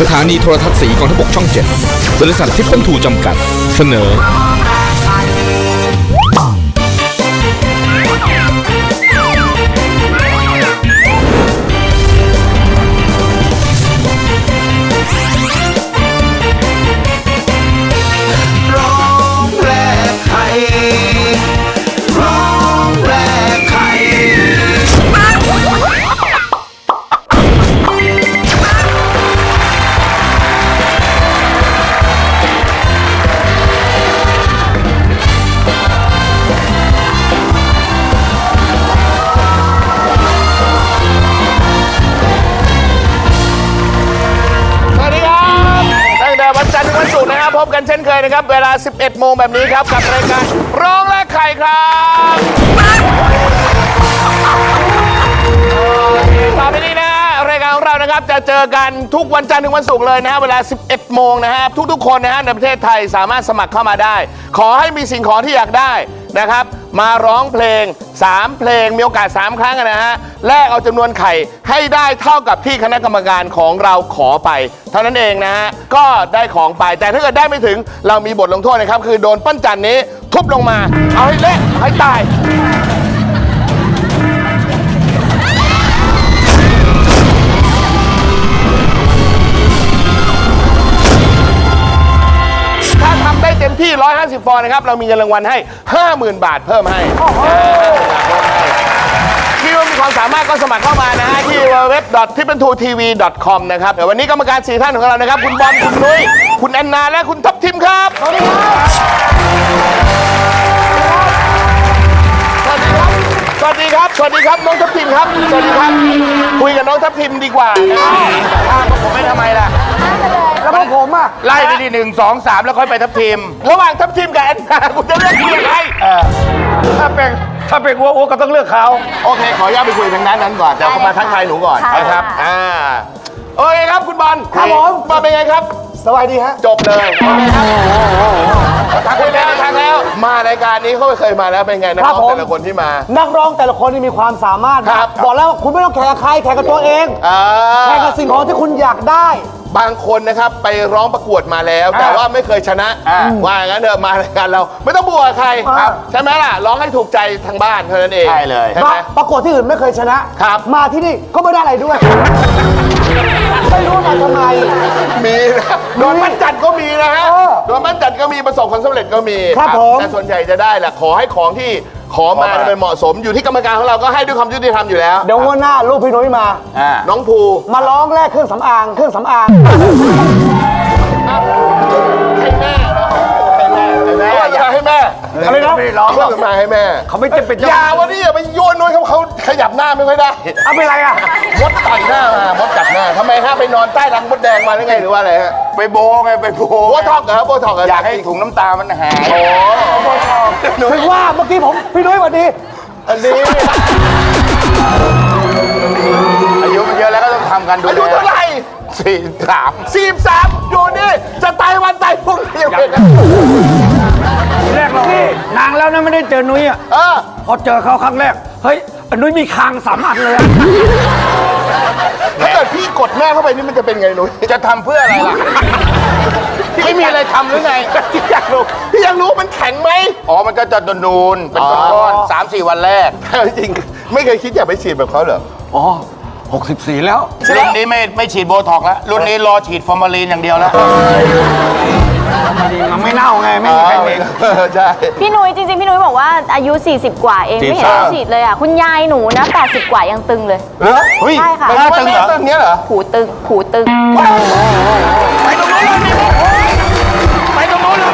สถานีโทรทัศน์สีกองทพบกช่องเจ็ดบริษัททิพย์ต้นทูจำกัด เสนอ เช่นเคยนะครับ เวลา 11 โมงแบบนี้ครับ กับรายการร้องและไข่ครับต่อไปนี้นะฮะรายการของเรานะครับจะเจอกันทุกวันจันทร์ถึงวันศุกร์เลยนะฮะเวลา 11 โมงนะฮะทุกๆคนนะฮะในประเทศไทยสามารถสมัครเข้ามาได้ ขอให้มีสิ่งของที่อยากได้ นะครับ มาร้องเพลง 3 เพลงมีโอกาส 3 ครั้งนะฮะแลกเอาจำนวนไข่ให้ได้เท่ากับที่คณะกรรมการของเราขอไป เท่านั้นเองนะฮะก็ได้ของไปแต่ถ้าเกิดได้ไม่ถึงเรามีบทลงโทษนะครับ คือโดนปั้นจันนี้ทุบลงมา เอาให้เละให้ตาย ที่ 150 ฟองนะครับ เรามีเงินรางวัลให้ 50,000 บาทเพิ่มให้ที่ว่ามีความสามารถก็สมัครเข้ามานะฮะที่ www.tippentotv.com นะครับเดี๋ยววันนี้กรรมการ4ท่านของเรานะครับ คุณบอลคุณนุ้ยคุณแอนนาและคุณทัพทิมครับสวัสดีครับสวัสดีครับ สวัสดีครับ สวัสดีครับ น้องทัพทิมครับ สวัสดีครับ คุยกับน้องทัพทิมดีกว่าอ้าวผมไม่ทำไมล่ะ แล้วพวกผมอะไล่ไปที่หนึ่งสองสามแล้วค่อยไปทับทีม ระหว่างทับทีมกับแอนนาคุณจะเลือกทีมใครถ้าเป็นถ้าเป็นวัวอ้วก็ต้องเลือกเขาโอเค ขออนุญาตไปคุยทางด้านนั้นก่อนเดี๋ยวมาทักทายหนูก่อนค่ะนะครับอ่าโอเคครับคุณบอลครับผมบอลเป็นไงครับ สวัสดีฮะจบเลยโอเคครับทักไปแล้วทักแล้ว มารายการนี้เขาเคยมาแล้วเป็นไงนะคครัรับบผมแต่ละคนที่มา นักร้องแต่ละคนนี่มีความสามารถครับบอกแล้วว่าคุณไม่ต้องแข่งกับใครแข่งกับตัวเองอ่าแข่งกับสิ่งของที่คุณอยากได้ บางคนนะครับไปร้องประกวดมาแล้ว แต่ว่าไม่เคยชนะว่าอย่างนั้นเถอะมารายการเราไม่ต้องบวกบใครครับใช่ไหมล่ะร้องให้ถูกใจทางบ้านเท่านั้นเองใช่เลยใช่ไหมประกวดที่อื่นไม่เคยชนะครับมาที่นี่ก็ไม่ได้อะไรด้วยไม่รู้มาทำไมมีนะโดนมันจัดก็มีนะฮะเออโดนมันจัดก็มีประสบความสำเร็จก็มีครับผมแต่ส่วนใหญ่จะได้แหละขอให้ของที่ ขอมาเป็นเหมาะสมอยู่ที่กรรมการของเราก็ให้ด้วยความยุติธรรมอยู่แล้ว เดี๋ยวงวดหน้าลูกพี่นุ้ยมา น้องภูมาร้องแลกเครื่องสำอาง เครื่องสำอาง ให้แม่อยากให้แม่อะไรนะไม่ร้องเพื่อมาให้แม่เขาไม่จะเป็นอย่าวันนี้อย่าไปโยนนุ้ยเขาเขาขยับหน้าไม่ค่อยได้เอาเป็นไรอะมดต่อยหน้ามามดกัดหน้าทำไมฮะไปนอนใต้รังมดแดงมาหรือไงหรือว่าอะไรฮะไปโบไงไปโบโบท็อกเหรอโบท็อกเหรออยอากให้ถุงน้ำตามันหายโอ้ถึงว่าเมื่อกี้ผมพี่นุ้ยสวัสดีอันนี้อายุมันเยอะแล้วก็ต้องทำกันดูอายุเท่าไหร่ สี่สามสี่สามอยู่นี่จะตายวันตายพรุ่งนี้เลยนะแรกเรานางแล้วนะไม่ได้เจอนุ้ยอะเออพอเจอเขาครั้งแรก เฮ้ยอันนุ้ยมีคางสามอันเลยอะถ้าเกิดพี่กดแม่เข้าไปนี่มันจะเป็นไงหนุ้ยจะทำเพื่ออะไรล่ะ ไม่มีอะไรทำหรือไงพี่อยากรู้พี่อยากรู้มันแข็งไหมอ๋อ มันก็จะนูนๆเป็นก้อนๆสามสี่วันแรก จริงๆไม่เคยคิดอยากไปฉีดแบบเขาเหรออ๋อ 64 แล้ว รุ่นนี้ไม่ไม่ฉีดโบท็อกซ์แล้ว รุ่นนี้รอฉีดฟอร์มาลีนอย่างเดียวแล้วมันไม่เน่าไง ไม่มีใครเห็นเออใช่ พี่นุ้ยจริงๆ พี่นุ้ยบอกว่าอายุ 40 กว่าเอง ไม่เห็นต้องฉีดเลยอะ คุณยายหนูนะ 80 กว่ายังตึงเลยเหรอเฮ้ยใช่ค่ะไม่ใช่ตึงเหรอตึงเนี้ยเหรอหูตึงหูตึง ไปตรงนู้นเลยไปตรงนู้นเล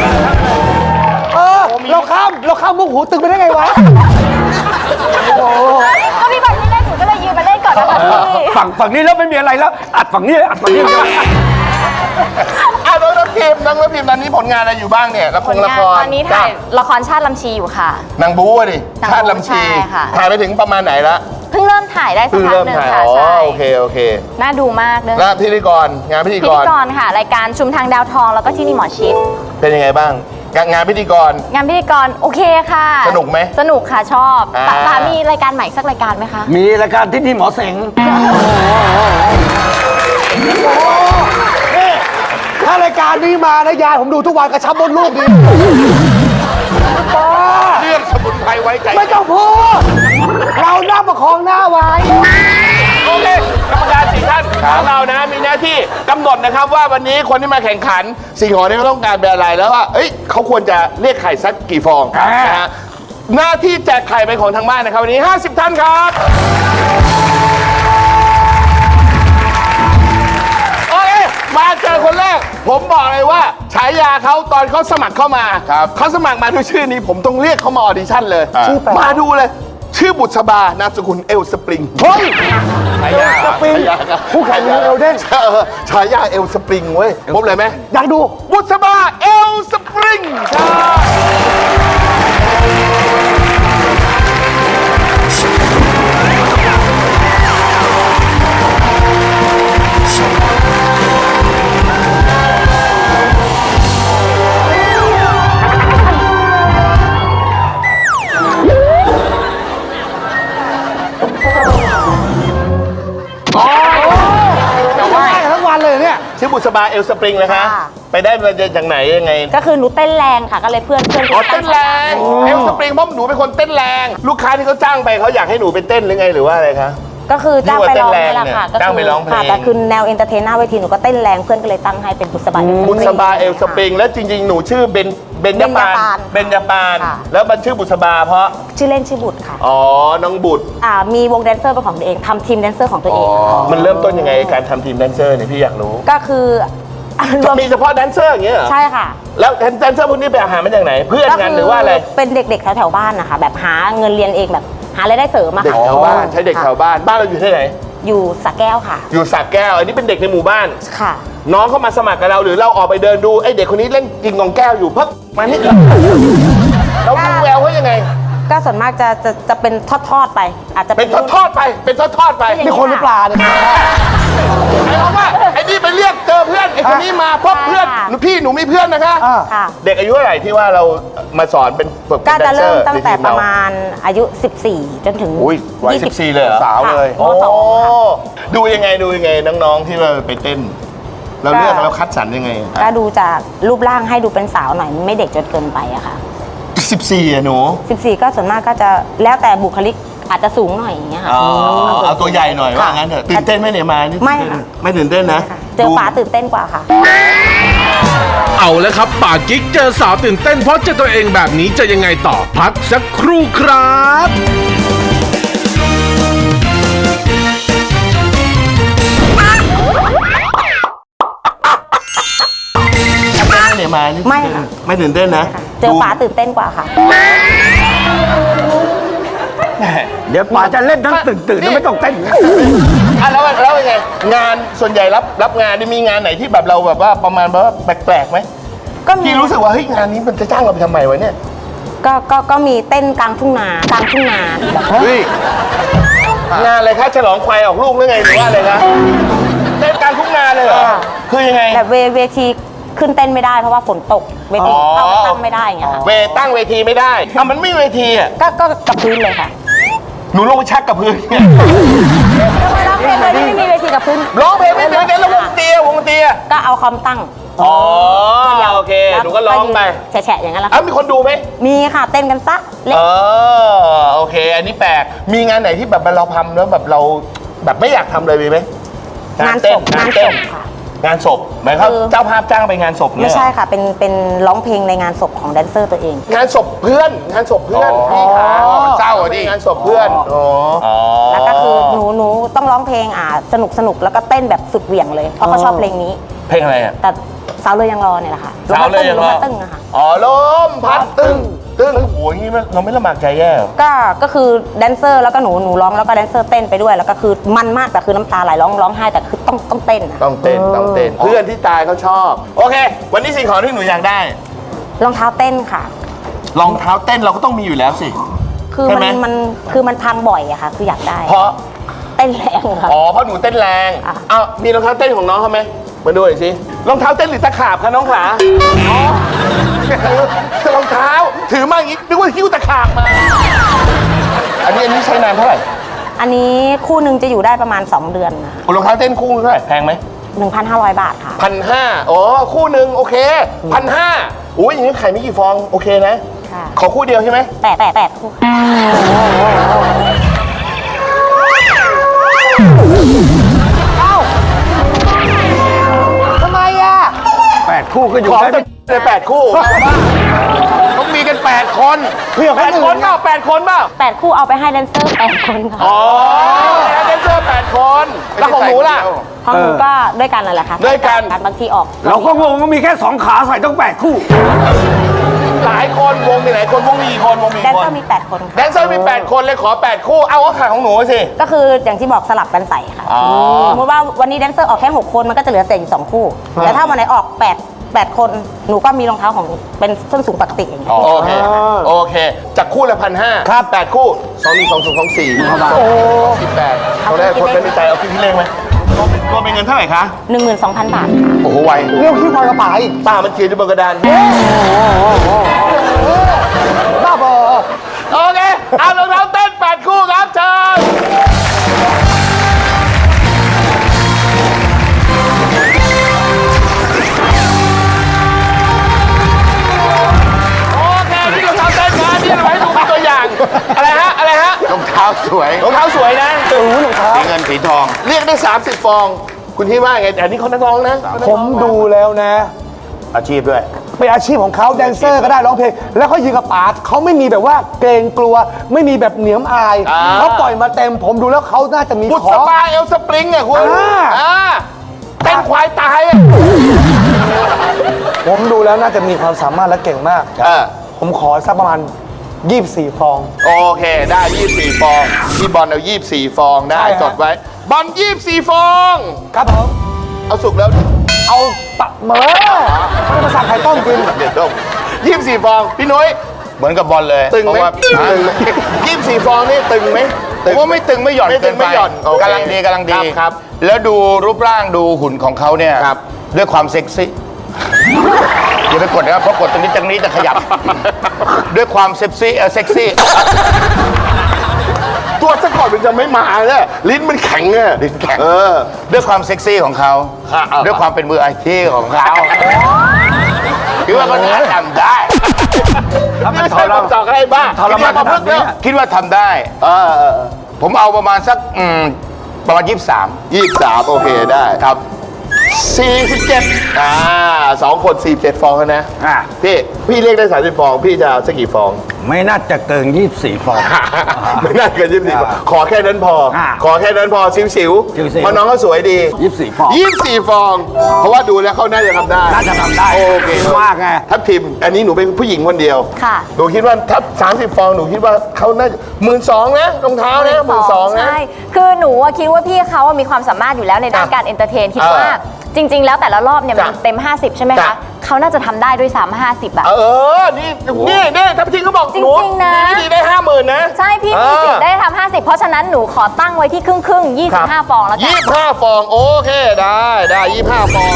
ยเออเราข้ามเราข้ามมุกหูตึงไปได้ไงวะก็พี่บอ ฝั่งฝั่งนี้แล้วไม่มีอะไรแล้ว อัดฝั่งนี้อัดฝั่งนี้เดียวอะน้องน้ำพิมพ์น้องน้ำพิมพ์ตอนนี้ผลงานอะไรอยู่บ้างเนี่ยละคผรลละงานครตอนนี้ถ่ายละครชาติลำชีอยู่ค่ะ นางบู๊อะดินางบู๊ชาติลำชีใช่ค่ะ ถ่ายไปถึงประมาณไหนละเพิ่งเริ่มถ่ายได้สักเพิ่งพักเริ่มหนึ่งถ่ายค่ะอ๋อใช่โอเคโอเคน่าดูมากเรื่องแล้วพิธีกรงานพิธีพิกธีรกรค่ะ รายการชุมทางดาวทองแล้วก็ที่นี่หมอชิดเป็นยังไงบ้าง งานงานพิธีกร งานพิธีกรโอเคค่ะ สนุกไหมสนุกค่ะชอบอ่าปะปามีรายการใหม่สักรายการไหมคะ มีรายการที่นี่หมอเสงอมานะยายผมดูทุกวันกระชับมดลูกดีป้าเรื่องสมุนไพรไว้ใจไม่ต้องพูดเราหน้าประคองหน้าไว้ โอเคกรรมการสี่ท่านของเรานะ มีหน้าที่กำหนดนะครับว่าวันนี้คนที่มาแข่งขัน สิ่งของที่เขาต้องการเป็นอะไรแล้วว่าเอ้ยเขาควรจะเรียกไข่สักกี่ฟองนะฮะหน้าที่แจกไข่เป็นของทางบ้านนะครับ วันนี้ 50 ท่านครับโอเคมาเจอคนแรก ผมบอกเลยว่าฉายาเขาตอนเขาสมัครเข้ามาเขาสมัครมาด้วยชื่อนี้ผมต้องเรียกเขามาออดิชั่นเลยชื่อแปลกมาดูเลย ชื่อบุษบานามสกุลเอลสปริงเฮ้ยฉายาสปริงฉายาครับคู่แข่งเรือเอลเด้งเออฉายาเอลสปริงเว้ยพบเลยไหมอยากดูบุษบาเอลสปริงใช่ บุษบาเอลสปริงเลยคะ ค่ะ ไปได้มาจากไหนยังไง ก็คือหนูเต้นแรงค่ะ ก็เลยเพื่อนเพื่อนอ๋อเต้นแรงเอลสปริงเพราะหนูเป็นคนเต้นแรง ลูกค้าที่เขาจ้างไปเขาอยากให้หนูไปเต้นหรือไงหรือว่าอะไรคะ ก็คือจ้างไปร้องที่ว่าเต้นแรงนี่แหละค่ะเนี่ยจ้างไปร้องเพลง ค่ะแต่คือแนวเอนเตอร์เทนหน้าเวทีหนูก็เต้นแรงเพื่อนก็เลยตั้งให้เป็นบุษบาบุษบาเอลสปริง แล้วจริง ๆ หนูชื่อเบนเบนยปานเบนยปานค่ะแล้วมันชื่อบุษบาเพราะ ชื่อเล่นชื่อบุตรค่ะ อ๋อ น้องบุตร อ่า มีวงแดนเซอร์เป็นของตัวเองทำทีมแดนเซอร์ของตัวเองมันเริ่มต้นยังไงการทำทีมแดนเซอร์เนี่ยพี่อยากรู้ ก็คืออะรวมมีเฉพาะแดนเซอร์อย่างเงี้ยเหรอใช่ค่ะ แล้วแดนเซอร์พวกนี้ไปเอาหามาจากไหน เพื่อนกันหรือว่าอะไร เป็นเด็กๆแถวๆบ้านนะคะแบบหาเงินเรียนเองแบบ หารายได้เสริมอะเด็กค่ะแถวบ้านใช้เด็กแถวบ้านบ้านเราอยู่ที่ไหน อยู่สระแก้วค่ะอยู่สระแก้ว อันนี้เป็นเด็กในหมู่บ้าน ค่ะ น้องเข้ามาสมัครกับเราหรือเราออกไปเดินดูไอ้เด็กคนนี้เล่นกิงกองแก้วอยู่เพิ่งมานี่เราดูแววเขายังไง ก็ส่วนมากจะจะจะเป็นทอดๆไป อาจจะเป็นทอดๆไป เป็นทอดๆไป นี่คนหรือปลาเนี่ยหมายความว่า พี่หนูมีเพื่อนนะคะอ่า ค่ะ เด็กอายุเท่าไหร่ที่ว่าเรามาสอนเป็นฝึกก็เป็นแดจะนเซอเริ่มร์ตั้งแต่ในทีประเมาณอายุ 14 จนถึงอุ้ยวัย20สิบสี่เลยเหรอสาวเลยโอ้มสองค่ะ ดูยังไงดูยังไงน้องๆที่เราไปเต้น เราเลือกก็เราคัดสรรยังไงก็ดูจากรูปร่างให้ดูเป็นสาวหน่อยไม่เด็กจนเกินไปอะค่ะ สิบสี่อะหนู 14 ก็ส่วนมากก็จะแล้วแต่บุคลิก อาจจะสูงหน่อยอย่างเงี้ยค่ะ อ๋อเอาตัวใหญ่หน่อยว่างั้นเถอะตื่นเต้นไหมเนี่ยมานี่ไม่ค่ะ ไม่ตื่นเต้นนะเจอป๋าตื่นเต้นกว่าค่ะ เอาแล้วครับป่ากิ๊กเจอสาวตื่นเต้นเพราะเจอตัวเองแบบนี้จะยังไงต่อพักสักครู่ครับไม่เนี่ยมานี่ไม่ค่ะ ไม่ตื่นเต้นนะเจอป๋าตื่นเต้นกว่าค่ะ เดี๋ยวป๋าจะเล่นทั้งตื่นตื่นแล้วไม่ต้องเต้นอะแล้วแล้วยังไงงานส่วนใหญ่รับรับงานนี่มีงานไหนที่แบบเราแบบว่าประมาณแบบว่าแปลกๆไหมก็มีที่รู้สึกว่าเฮ้ยงานนี้มันจะจ้างเราไปทำไมวะเนี่ยก็ก็ก็มีเต้นกลางทุ่งนากลางทุ่งนาแบบเฮ้ยงานอะไรคะฉลองควายออกลูกหรือไงหรือว่าอะไรคะเต้นกลารทุ่งนาเลยเหรอคือยังไง แบบเวเวทีขึ้นเต้นไม่ได้เพราะว่าฝนตกเวทีอ๋อเข้าไปตั้งไม่ได้อย่างเงี้ยค่ะเวตั้งเวทีไม่ได้อะมันไม่มีเวทีอะก็ก็กับพื้นเลยค่ะ หนูลงไปชักกับพื้นเนี่ยร้องเพลงเลยที่ไม่มีเวทีกับพื้นร้องเพลงไม่เป็นแล้ววงเตียวงเตียก็เอาคอมตั้งอ๋อโอเคหนูก็ร้องไปแฉะๆอย่างนั้นแหละเอ้าค่ะมีคนดูไหมมีค่ะเต้นกันซะเล่เอนอโอเค อันนี้แปลกมีงานไหนที่แบบเราทำแล้วแบบเราแบบไม่อยากทำเลยมีไหมงานศเต้พงานศเต้พค่ะ งานศพหมายความคือเจ้าภาพจ้างไปงานศพเนี่ย ไม่ใช่ค่ะ เป็นเป็นร้องเพลงในงานศพของแดนเซอร์ตัวเอง งานศพเพื่อนงานศพเพื่อนพี่ขาเศร้าอะดิงานศพเพื่อนอ๋อแล้วก็คือหนูหนูต้องร้องเพลงอ่าสนุกสนุกแล้วก็เต้นแบบสุดเหวี่ยงเลย เพราะเขาชอบเพลงนี้ เพลงอะไรอะแต่สาวเลยยังรอเนี่ยแหละค่ะสาวเลยยังลรมอพัดตึ้งลมพัดตึ้งอะค่ะ อ๋อลมพัดตึ้ง ตึ้งโอ้โหอย่างนี้มันเราไม่ลำบากใจแย่เหรอก็ก็คือแดนเซอร์แล้วก็หนูหนูร้องแล้วก็แดนเซอร์เต้นไปด้วยแล้วก็คือมันมากแต่คือน้ำตาไหลร้องร้องไห้แต่คือต้องต้องเต้นอะต้องเต้นต้องเต้นเพื่อนที่ตายเขาชอบ โอเค วันนี้สิ่งของที่หนูอยากได้รองเท้าเต้นค่ะ รองเท้าเต้นเราก็ต้องมีอยู่แล้วสิ คือใช่มันไหม มันคือมันพังบ่อยอะค่ะ คืออยากได้เพราะ เต้นแรงค่ะ อ๋อเพราะหนูเต้นแรงอะ เอามีรองเท้าเต้นของน้องเขาไหม มาดูหน่อยสิรองเท้าเต้นหรือตะขาบคะน้องขาอ๋อรองเท้าถือมาอย่างงี้นึกว่าหิ้วตะขาบมา อันนี้อันนี้ใช้นานเท่าไหร่อันนี้คู่หนึ่งจะอยู่ได้ประมาณ 2 เดือนนะคะรองเท้าเต้นคู่เท่าไหร่แพงไหม1,500 บาทค่ะ พันห้าอ๋อคู่หนึ่งโอเคพันห้าอุ้ยอย่างนี้ไข่ไม่กี่ฟองโอเคนะ ค่ะ ขอคู่เดียวใช่ไหมแปดแปดแปดคู่ท คู่ก็อยู่ขอได้จะเลยแปดคู่ต้องมีกันแปดคนเพื่อคนแปดอื่นคนเปล่าแปดคนเปล่าแปดคู่เอาไปให้แดนเซอร์แปดคนค่ะอ๋อแล้วเดนเซอร์แปดคนแล้วของหนูล่ะของหนูก็ด้วยกันนั่นแหละค่ะด้วยกันบางทีออก เราก็งงว่ามีแค่สองขาใส่ต้องแปดคู่หลายคนวงมีหลายคนวงมีกี่คนวงมีแดกี่นคเซอนร์มี8คนแดค่ะนเซอร์มีแปดคนเลยขอแปดคู่เอาก็ขาของหนูสิ ก็คืออย่างที่บอกสลับกันใส่ค่ะอ๋อสมมติว่าวันนี้แดนเซอร์ออกแค่ 6 คนมันก็จะเหลือเศษอยู่2คู่ แต่ถ้าวันไหนออก 8 8 คนหนูก็มีรองเท้าของเป็นส้นสูงปกติอย่างเงี้ย โอเค โอเค จากคู่ละพันห้าครับแปดคู่สองหนึ่งสองศูนย์สองสี่โอ้สิบแปดเขาได้คนเป็นในใจเอาคิดที่เลขไหมรวมเป็นรวมเป็นเงินเท่าไหร่คะ12,000 บาท โอ้โหไวเรื่องขี้พายกระป๋าอีกป้ามันเขียนอยู่บนกระดานบ้าบอโอเคเอารองเท้าเต้ ได้ 30 ฟอง คุณคิดว่าไงแต่อันนี้เขานักร้องนะผมดูแล้วนะ อาชีพด้วย เป็นอาชีพของเขาแดนเซอร์ก็ได้ร้องเพลง แล้วเขายืนกับป๋าเขาไม่มีแบบว่าเกรงกลัว ไม่มีแบบเหนียมอายอ่า เขาปล่อยมาเต็มผมดูแล้วเขาน่าจะมีบุษขอบาเอลสปริงอะคุณอ่า อ่าเต้นควายตายอะผมดูแล้วน่าจะมีความสามารถและเก่งมาก เออผมขอสักประมาณ 24 ฟอง โอเคได้ 24 ฟอง พี่บอลเอา 24 ฟองได้ใช่ฮะ จดไว้ บอล24ฟอง ครับผม เอาสุกแล้วเอาปะเหมอเป็นภาษาไทยต้มกินเดี๋ยวต้ม24ฟอง พี่นุ้ย เหมือนกับบอลเลยตึงเพไหมราะว่าตึงไหม24ฟองนี่ตึงไหมผมว่าไม่ตึงไม่หย่อนไม่ตึเกิงนไม่ไปหย่อนโอเคกำลังดีกำลังดีครับครับ แล้วดูรูปร่างดูหุ่นของเขาเนี่ยครับด้วยความเซ็กซี่อย่าไปกดนะครับเพราะกดตรงนี้ตรงนี้จะขยับ ด้วยความเซ็กซี่เออเซ็กซี่ ตัวซะก่อนมันจะไม่มาเนี่ยลิ้นมันแข็งอะลิ้นแข็ง เออ ด้วยความเซ็กซี่ของเขา ครับ ด้วยความเป็นมืออาชีพของเขาคิดว่าเขาจะทำได้ไม่ใช่ผมจอกอะไรบ้าทรมานขนาดนี้คิดว่าทำได้ เออเออผมเอาประมาณสักอืมประมาณยี่สิบสามยี่สิบสามโอเคได้ครับ47อ่าสองคน47 ฟองแล้วนะ อะพี่ พี่เรียกได้ 30 ฟอง พี่จะเอาสักกี่ฟอง ไม่น่าจะเกินยี่สี่ฟอง ไม่น่าเกินยี่สิบสี่ฟองขอแค่นั้นพอ อ่าขอแค่นั้นพอสิวสิวๆสิวๆเพราะน้องเขาสวยดี24ฟอง ยี่สิบสี่ฟอง เพราะว่าดูแล้วเขาน่าจะทำได้น่าจะทำได้โอเคมากไง ทัพทิม อันนี้หนูเป็นผู้หญิงคนเดียวค่ะ หนูคิดว่าทับ30ฟองหนูคิดว่าเขาน่าหมื่นสองนะรองเท้านะหมื่นสองนะ ใช่ คือหนูอะคิดว่าพี่เขาอะมีความสามารถอยู่แล้วในด้านการเอนเตอร์เทน คิดว่า เออ จริง ๆ แล้วแต่ละรอบเนี่ยมันจ้ะเต็ม 50 ใช่ไหมจ้ะคะเขาน่าจะทำได้ด้วยซ้ำ50อะเออ นี่ นี่นี่ทัพทิมเขาบอกจริหนูงๆนะ มีวิธีได้ห้าหมื่นนะใช่พี่มีสิทธิ์ได้ทำ50 เพราะฉะนั้นหนูขอตั้งไว้ที่ครึ่งครึ่งๆ25 ฟองแล้วกัน ยี่ห้าฟอง โอเค ได้ ได้ยี่ห้าฟอง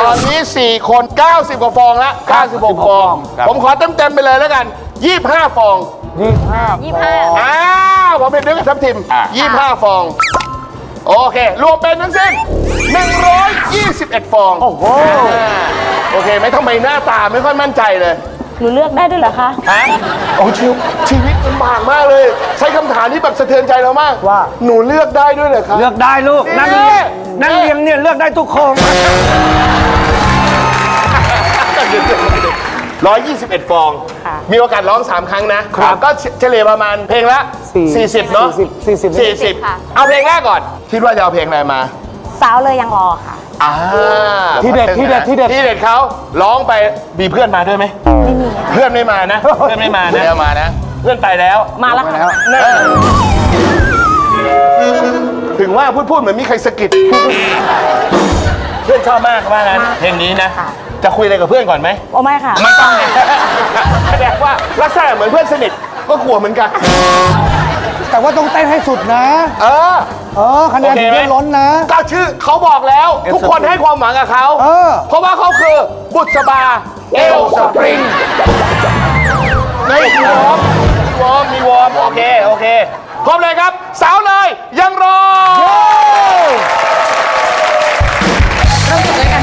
ตอนนี้ 4 คน 90 กว่าฟองแล้ว96 ฟองผมขอเต็มเต็มๆไปเลยแล้วกัน 25 ฟอง 25อ้าว ผมเป็นเรื่องกับทัพทิม25 ฟอง โอเค รวมเป็นทั้งสิ้น 121 ฟอง โอ้โห โอเคไหมทำไมหน้าตาไม่ค่อยมั่นใจเลย หนูเลือกได้ด้วยเหรอคะ ฮะโอ้ชีวชีวิตลำบากมากเลย ใช้คำถามที่แบบสะเทือนใจเรามากว่า หนูเลือกได้ด้วยเหรอครับ เลือกได้ลูกนั่งเรียงนี่นั่งเรียงเนี่ยเลือกได้ทุกโครงร้อยยี่สิบเอ็ดฟอง ค่ะมีโอกาสร้อง 3 ครั้งนะ ก็เฉลี่ยประมาณเพลงละสี่40 เนาะ40 40 40 ค่ะ เอาเพลงแรกก่อน คิดว่าจะเอาเพลงอะไรมา สาวเลยยังรอค่ะ อ่าที่เด็ดที่เด็ดที่เด็ด ที่เด็ดเขาร้องไปมีเพื่อนมาด้วยไหมไม่มีค่ะ เพื่อนไม่มานะ เพื่อนไม่มานะ เดี๋ยวมานะ เพื่อนไปแล้ว มาแล้วค่ะ ถึงว่าพูดพูดเหมือนมีใครสะกิด เพื่อนชอบมากว่างั้นเพลงนี้นะ ค่ะ จะคุยอะไรกับเพื่อนก่อนไหม โอ้ไม่ค่ะ ไม่ต้องแสดงว่าลักษณะเหมือนเพื่อนสนิทก็กลัวเหมือนกัน แต่ว่าต้องเต้นให้สุดนะ เออ เออคะแนนโอเคถึงไหมจะล้นนะ ก็ชื่อเขาบอกแล้ว ทุกคนให้ความหวังกับเขาเออ เพราะว่าเขาคือบุษบาเอลสปริงมีวอร์มมีวอร์มมีวอร์มโอเค โอเค พร้อมเลยครับ สาวเลยยังรอ เ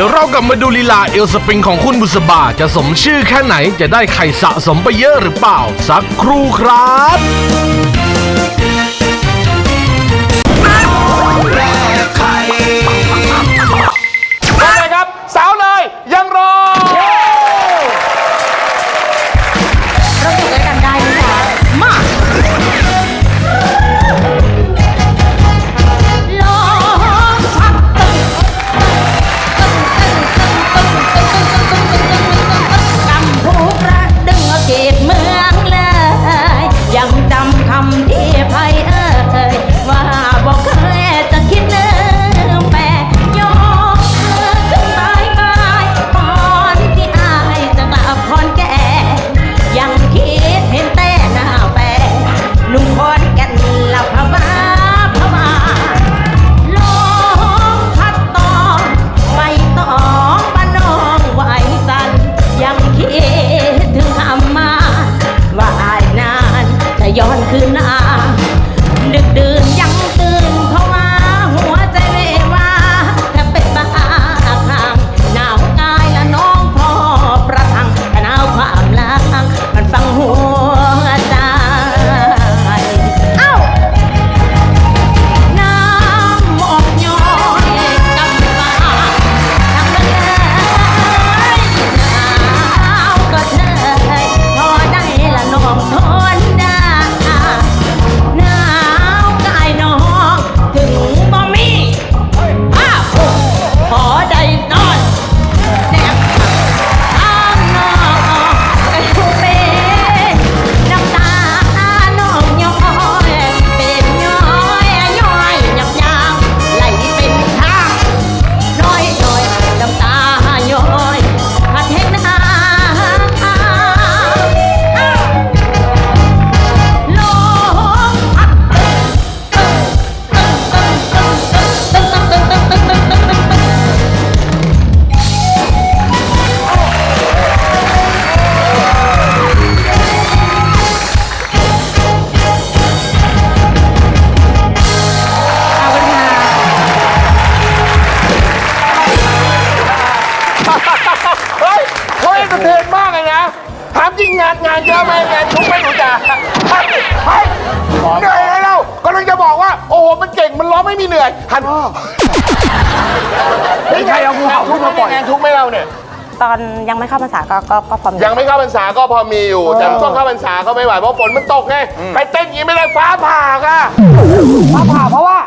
ดี๋ยวเรากลับมาดูลีลาเอลสปริงของคุณบุษบาจะสมชื่อแค่ไหนจะได้ไข่สะสมไปเยอะหรือเปล่า สักครู่ครับ ใครเอางูเห่าทุกมาปล่อยงานทุกไหมเราเนี่ย ตอนยังไม่เข้าพรรษาก็ก็ก็พอมียังไม่เข้าพรรษาก็พอมีอยู่ แต่ช่วงเข้าพรรษาก็ไม่ไหวเพราะฝนมันตกไงไปเต้นอย่างนี้ไม่ได้ฟ้าผ่าค่ะ มาผ่าเพราะว่า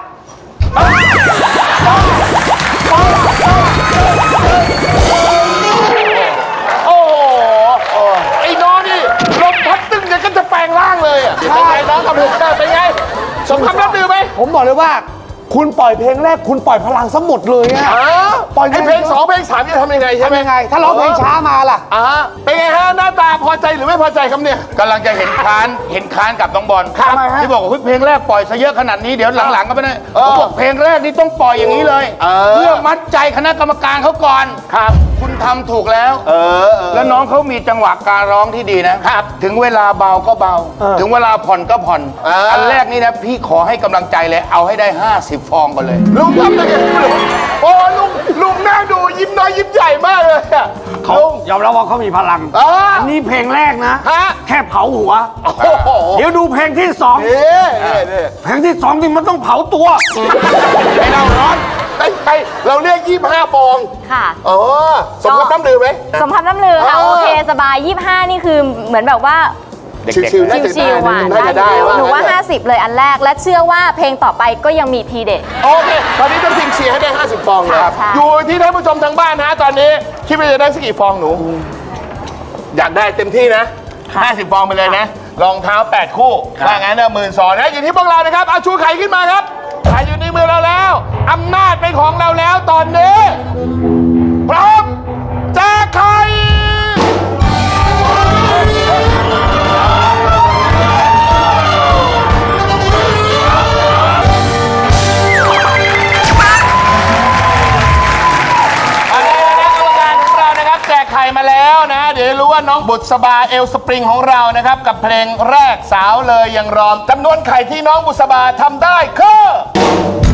โอ้โหไอ้น้องนี่ลมพัดตึ้งเนี่ยก็จะแปลงร่างเลยอะเป็นไงน้องกับผมเป็นไงสมคำรับลือไหมผมบอกเลยว่า คุณปล่อยเพลงแรกคุณปล่อยพลังซะหมดเลยอะอ๋อปล่อยไอ้เพลงสองเพลงสามจะทำยังไงใช่ไหมทำยังไง ถ้าร้องเพลงช้ามาล่ะ อ่าเป็นไงฮะหน้าตาพอใจหรือไม่พอใจครับเนี่ย กำลังจะเห็นค้านเห็นค้านกับน้องบอลครับที่บอกว่าเฮ้ยเพลงแรกปล่อยซะเยอะขนาดนี้เดี๋ยวหลังๆก็ไม่ได้เออเขาบอกเพลงแรกนี่ต้องปล่อยอย่างนี้เลยเออ เพื่อมัดใจคณะกรรมการเขาก่อนครับ คุณทำถูกแล้วเออเออ แล้วน้องเขามีจังหวะการร้องที่ดีนะครับ ถึงเวลาเบาก็เบา ถึงเวลาผ่อนก็ผ่อน เอออั อันแรกนี่นะ พี่ขอให้กำลังใจเลย เอาให้ได้ 50ฟองก่อนเลย ลุงทำยังไงลุงโอ้ลุงลุงน่าดูยิ้มน้อยยิ้มใหญ่มากเลยอะเขาลุง ยอมรับว่าเขามีพลังอ่าอันนี้เพลงแรกนะ ฮะ แค่เผาหัว โอ้โหเดี๋ยวดูเพลงที่สองเอ๊ะเอ๊ะเอ๊ะเพลงที่สองนี่มันต้องเผาตัวให้เราร้อนได้ไปเราเรียกยี่ห้าฟองค่ะเออสมกับน้ำลือไหม สมคำน้ำลือค่ะเออโอเค สบาย 25 นี่คือเหมือนแบบว่า ชิวๆน่าจะชิวๆอะน่าจะได้หนูว่า งั้น50 เลยอันแรก และเชื่อว่าเพลงต่อไปก็ยังมีทีเด็ด โอเค ตอนนี้ต้องทิ้งเชียร์ให้ได้ 50 ฟองเลยค่ะใช่อยู่ที่ท่านผู้ชมทางบ้านนะฮะตอนนี้ คิดว่าจะได้สักกี่ฟองหนู อยากได้เต็มที่นะ 50 ฟองไปเลยนะ รองเท้า 8 คู่ว่างั้นเนี่ยหมื่นสองนะ อยู่ที่พวกเรานะครับ เอาชูไข่ขึ้นมาครับไข่อยู่ในมือเราแล้วอำนาจเป็นของเราแล้วตอนนี้ พร้อมแจกไข่ แล้วนะเดี๋ยวรู้ว่าน้องบุษบาเอลสปริงของเรานะครับ กับเพลงแรกสาวเลยยังรอมจำนวนไข่ที่น้องบุษบาทำได้คือ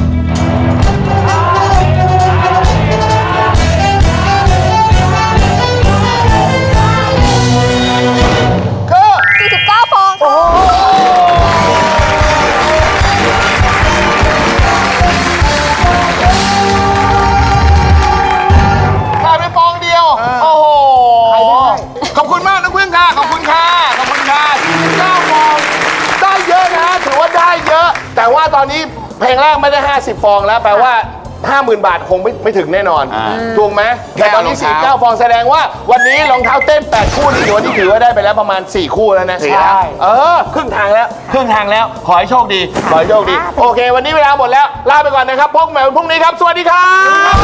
ว่าตอนนี้เพลงแรกไม่ได้ 50 ฟองแล้ว แปลว่า 50,000 บาทคงไม่ไม่ถึงแน่นอนถูกไหมแต่ตอนนี้ แค่รองเท้า49 ฟองแสดงว่าวันนี้รองเท้าเต้น 8 คู่นี่ถือว่านี่ถือว่าได้ไปแล้วประมาณ 4 คู่แล้วนะสี่แล้วเออ ครึ่งทางแล้ว ครึ่งทางแล้ว ขอให้โชคดี ขอให้โชคดี โอเค วันนี้เวลาหมดแล้ว ลาไปก่อนนะครับ พบกันใหม่วันพรุ่งนี้ครับ สวัสดีครับ